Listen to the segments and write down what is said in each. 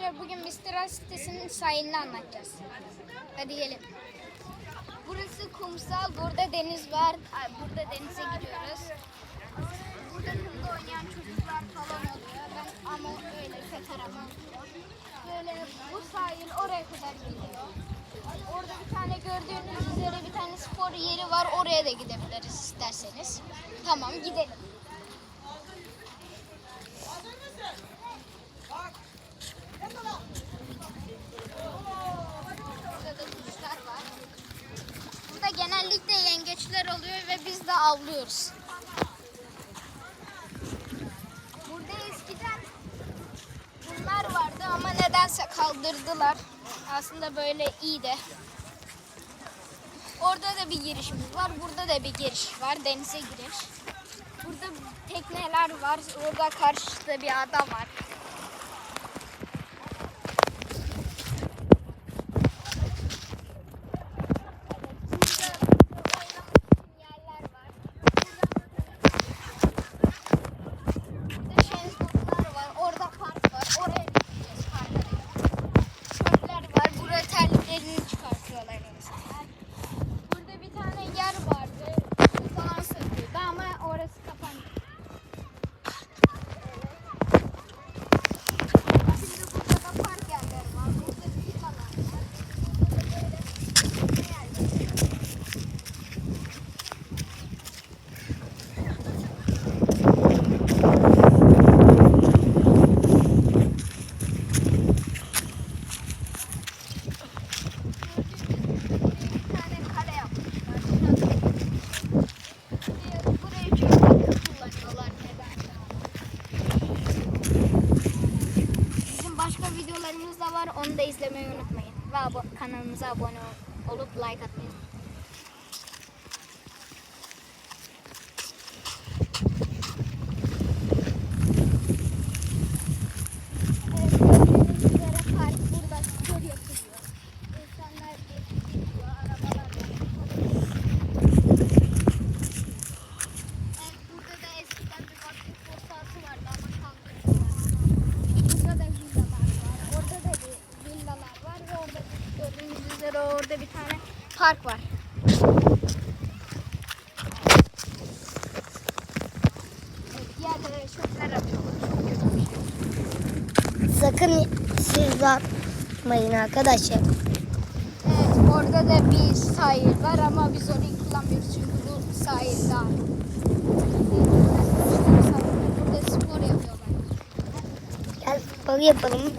arkadaşlar bugün Mr. sitesinin sahilini anlatacağız. Hadi gelin. Burası kumsal, burada deniz var. Ay, Burada denize gidiyoruz. Burada kumda oynayan çocuklar falan oluyor. Ben ama öyle pek aramam. Böyle bu sahil oraya kadar gidiyor. Orada bir tane gördüğünüz üzere bir tane spor yeri var. Oraya da gidebiliriz isterseniz. Tamam gidelim. Burada da kuşlar var. Burada yengeçler oluyor ve biz de avlıyoruz. Burada eskiden bunlar vardı ama nedense kaldırdılar. Aslında böyle iyi de. Orada da bir girişimiz var. Burada da bir giriş var. Denize giriş. Burada tekneler var. Orada karşıda bir ada var. yerler var. Burada şezlonglar var. Orada park var. Oraya gideceğiz parka. Çöpler var. Buraya terliklerini çıkartıyorlar insanlar. Burada bir tane yer vardı. Falan satıyordu ama orası kapandı. Şimdi burada da park yerleri var. Burada villalar var. Burada da böyle yerler. Bir tane kale yapmışlar. Buraya- Burayı çok kullanıyorlar nedense. Bizim başka videolarımız da var. Onu da izlemeyi unutmayın. Ve kanalımıza abone ol- olup like atmayı unutmayın. Evet, gördüğünüz üzere park burada spor yapılıyor. İnsanlar gidiyor, arabalar var. Evet, burada da eskiden bir basketbol sahası vardı ama kaldırdılar. Burada da villalar var. Orada da bir villalar var ve orada gördüğünüz üzere orada bir tane park var. Evet, diğerleri çöpler atıyorlar. Çok kötü bir şey. Sakın siz de atmayın arkadaşlar. Evet, orada da bir sahil var ama biz orayı kullanmıyoruz çünkü bu sahil daha. Burada spor yapıyorlar. Gel spor yapalım.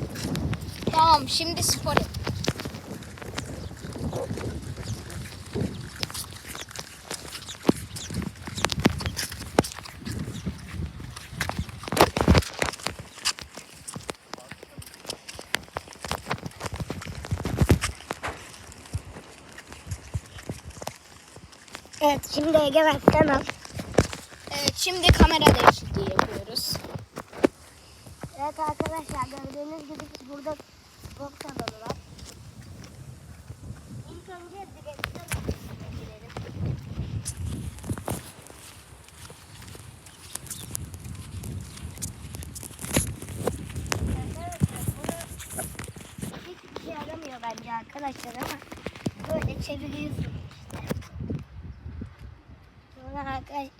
Tamam, şimdi spor yap. Evet şimdi Egemen sen al. Evet, şimdi kamera değişikliği yapıyoruz. Evet arkadaşlar gördüğünüz gibi burada spor salonu var. İlk önce direksiyon hiçbir şey yaramıyor bence arkadaşlar ama böyle çeviriyorsunuz işte. Sonra arkadaşlar şurada Aa, Burada eskiden oturmak için bir yer vardı kaldırmışlar. Ve e,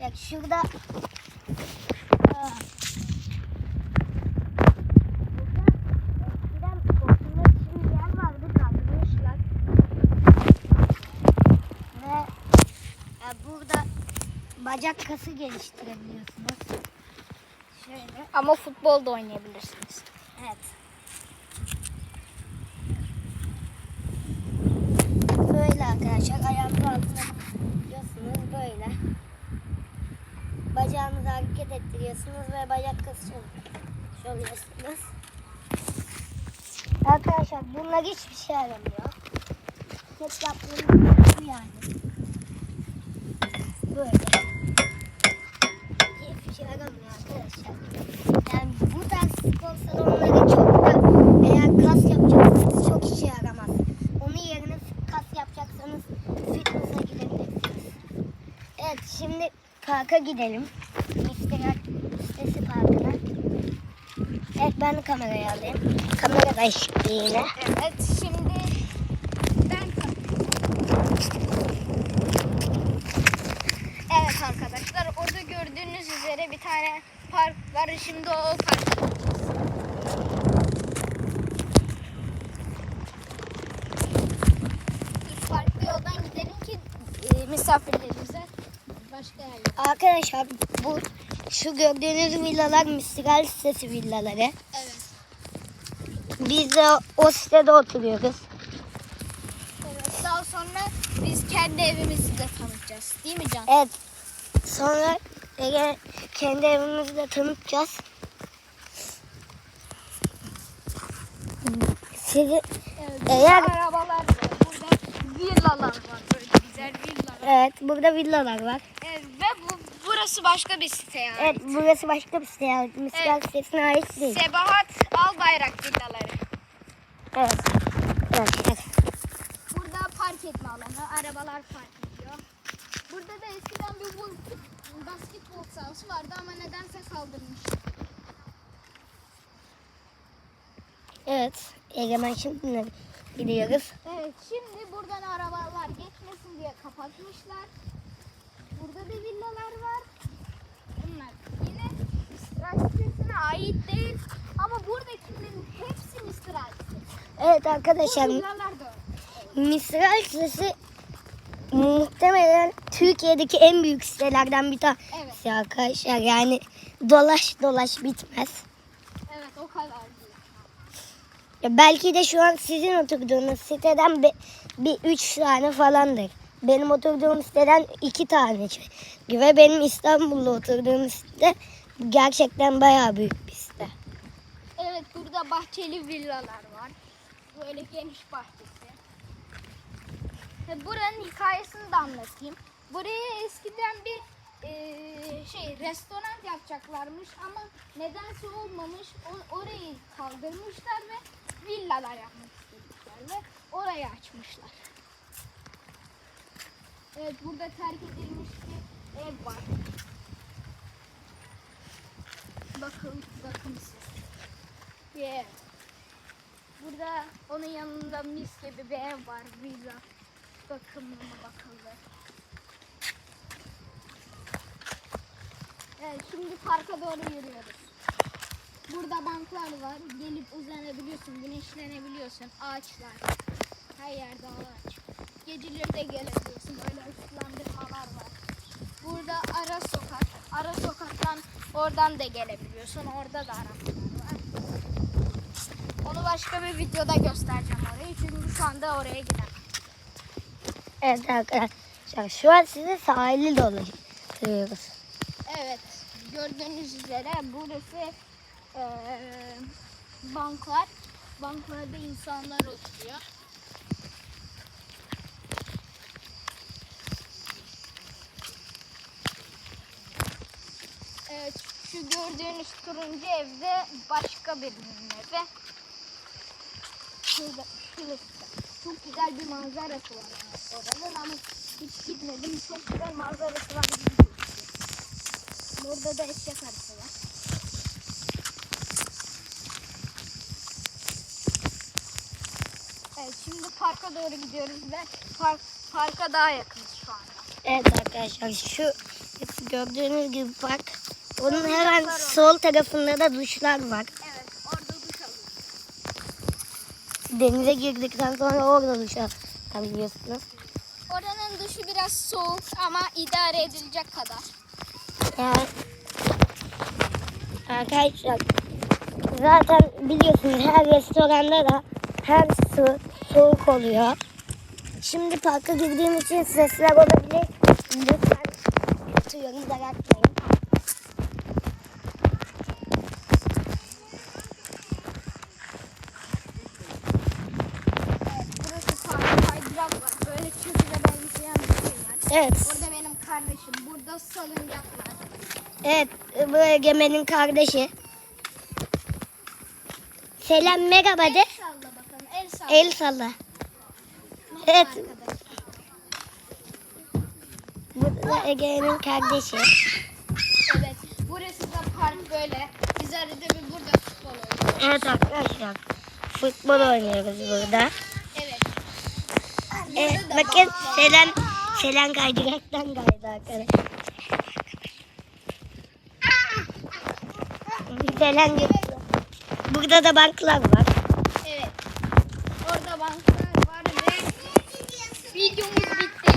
burada bacak kası geliştirebiliyorsunuz. Şöyle. Ama futbol da oynayabilirsiniz. Evet. Böyle arkadaşlar ayağınızı altına tutuyorsunuz böyle. Bacağınızı ettiriyorsunuz ve bacak kası oluyorsunuz. Arkadaşlar bunlar hiçbir şey yaramıyor. Tek yaptığımız bu yani. Böyle. Hiçbir şey yaramıyor arkadaşlar. Yani bu tarz spor salonları çok da eğer kas yapacaksanız çok işe yaramaz. Onun yerine kas yapacaksanız fitness'a gidebilirsiniz. Evet şimdi parka gidelim. İstirak sitesi parkına. Evet Ben de kamerayı alayım. Kamera da eşitliğine. Evet şimdi ben Evet arkadaşlar orada gördüğünüz üzere bir tane park var. Şimdi o park. Farklı yoldan gidelim ki e, misafirlerimize başka yerlere. Arkadaşlar bu şu gördüğünüz villalar Mistral sitesi villaları. Evet. Biz de o sitede oturuyoruz. evet. Daha sonra biz kendi evimizi de tanıtacağız. Değil mi Can? Evet. Sonra Ege kendi evimizi de tanıtacağız. Sizi Evet, Eğer- arabalar var. Burada villalar var. Böyle güzel villalar. Evet burada villalar var. Evet, ve bu, burası başka bir site yani. Evet burası başka bir site. Yani Mistral Evet. sitesine ait değil. Sebahat Albayrak villaları. Evet. Evet. evet. Burada park etme alanı. Arabalar park ediyor. Burada da eskiden bir basketbol sahası vardı ama nedense kaldırmışlar. Evet. Egemen şimdi gidiyoruz? Evet şimdi buradan arabalar geçmesin diye kapatmışlar. Burada da villalar var. Bunlar yine Mistral sitesine ait değil. Ama buradakilerin hepsi Mistral sitesi. Evet Bu arkadaşlar villalar da. Mistral sitesi muhtemelen Türkiye'deki en büyük sitelerden bir tanesi Evet. arkadaşlar. Yani dolaş dolaş bitmez. Evet o kadar değil. Belki de şu an sizin oturduğunuz siteden bir, bir üç tane falandır. Benim oturduğum siteden iki tane gibi. Benim İstanbul'da oturduğum site gerçekten bayağı büyük bir site. Evet burada bahçeli villalar var. Böyle geniş bahçesi. Ve Buranın hikayesini de anlatayım. Buraya eskiden bir eee, şey restoran yapacaklarmış ama nedense olmamış. O, orayı kaldırmışlar ve villalar yapmak istedikler ve orayı açmışlar. Evet burada terk edilmiş bir ev var. Bakın bakımsız ev. Burada onun yanında mis gibi bir ev var. Villa. Bakımlı mı bakıldı. Evet şimdi parka doğru yürüyoruz. Burada banklar var. Gelip uzanabiliyorsun, güneşlenebiliyorsun. Ağaçlar. Her yerde ağaç. Geceleri de gelebiliyorsun. Böyle ışıklandırmalar var. Burada ara sokak. Ara sokaktan oradan da gelebiliyorsun. Orada da arabalar var. Onu başka bir videoda göstereceğim orayı. Çünkü şu anda oraya gidemem. Evet arkadaşlar şu an size sahili dolaştırıyoruz. Evet. Gördüğünüz üzere burası eee, banklar. Banklarda insanlar oturuyor. Evet, şu gördüğünüz turuncu evde başka birinin evi. Şurada, şurası. Çok güzel bir manzarası var oranın ama hiç gitmedim. Çok güzel manzarası var. Burada da eşek arısı var. Evet şimdi parka doğru gidiyoruz ve park, parka daha yakınız şu anda. Evet arkadaşlar şu gördüğünüz gibi park. Onun hemen sol tarafında da duşlar var. Evet orada duş alıyoruz. Denize girdikten sonra orada duş alabiliyorsunuz. Oranın duşu biraz soğuk ama idare edilecek kadar. Yani arkadaşlar zaten biliyorsunuz her restoranda da her su soğuk oluyor. Şimdi parka girdiğim için sesler olabilir. Lütfen tutuyorum da yapmayın. Evet, burası park kaydırak var. Böyle çözüle benzeyen bir şey. Evet, Orada benim kardeşim. Burada salıncak var. Evet bu Egemen'in kardeşi. Selam merhaba de. El salla bakalım. El salla. El salla. Evet, bu da Egemen'in kardeşi. Evet. Burası da park böyle. Biz arada bir burada futbol oynuyoruz. Evet arkadaşlar. Futbol oynuyoruz burada. Evet. Da bakın. Selen, Selen kaydıraktan kaydı arkadaşlar. Selen Burada da banklar var. Evet. Orada banklar var ve videomuz bitti.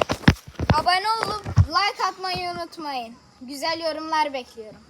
Abone olup like atmayı unutmayın. Güzel yorumlar bekliyorum.